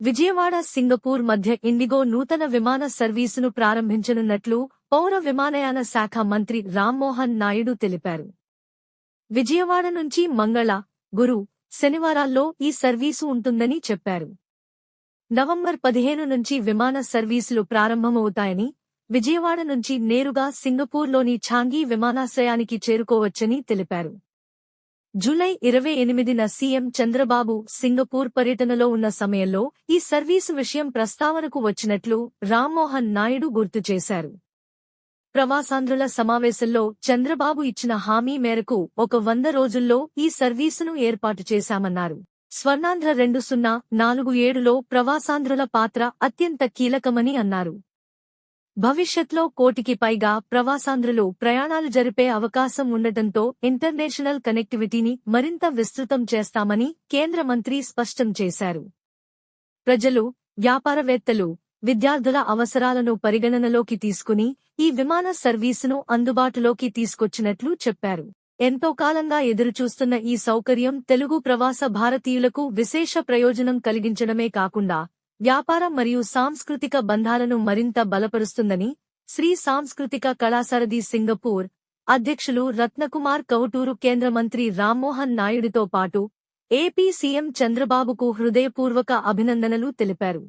Vijayawada Singapore మధ్య IndiGo నూతన విమాన సర్వీసును ప్రారంభించనున్నట్లు పౌర విమానయాన శాఖ మంత్రి రామ్మోహన్ నాయుడు తెలిపారు. విజయవాడ నుంచి మంగళ గురు శనివారాల్లో ఈ సర్వీసు ఉంటుందని చెప్పారు. నవంబర్ పదిహేను నుంచి విమాన సర్వీసులు ప్రారంభమవుతాయని విజయవాడ నుంచి నేరుగా సింగపూర్లోని ఛాంగీ విమానాశ్రయానికి చేరుకోవచ్చని తెలిపారు. జూలై ఇరవై ఎనిమిదిన సీఎం చంద్రబాబు సింగపూర్ పర్యటనలో ఉన్న సమయంలో ఈ సర్వీసు విషయం ప్రస్తావనకు వచ్చినట్లు రామ్మోహన్ నాయుడు గుర్తు చేశారు. ప్రవాసాంధ్రుల సమావేశంలో చంద్రబాబు ఇచ్చిన హామీ మేరకు ఒక వంద రోజుల్లో ఈ సర్వీసును ఏర్పాటు చేశామన్నారు. స్వర్ణాంధ్ర రెండు సున్నా నాలుగు ఏడులో ప్రవాసాంధ్రుల పాత్ర అత్యంత కీలకమని అన్నారు. భవిష్యత్లో కోటికి పైగా ప్రవాసాంధ్రులు ప్రయాణాలు జరిపే అవకాశం ఉండటంతో ఇంటర్నేషనల్ కనెక్టివిటీని మరింత విస్తృతం చేస్తామని కేంద్ర మంత్రి స్పష్టం చేశారు. ప్రజలు వ్యాపారవేత్తలు విద్యార్థుల అవసరాలను పరిగణనలోకి తీసుకుని ఈ విమాన సర్వీసును అందుబాటులోకి తీసుకొచ్చినట్లు చెప్పారు. ఎంతో కాలంగా ఎదురుచూస్తున్న ఈ సౌకర్యం తెలుగు ప్రవాస భారతీయులకు విశేష ప్రయోజనం కలిగించడమే కాకుండా వ్యాపారం మరియు సాంస్కృతిక బంధాలను మరింత బలపరుస్తుందని శ్రీ సాంస్కృతిక కళాసారథి సింగపూర్ అధ్యక్షులు రత్నకుమార్ కౌటూరు కేంద్ర మంత్రి రామ్మోహన్ నాయుడితో పాటు ఏపీ సీఎం చంద్రబాబుకు హృదయపూర్వక అభినందనలు తెలిపారు.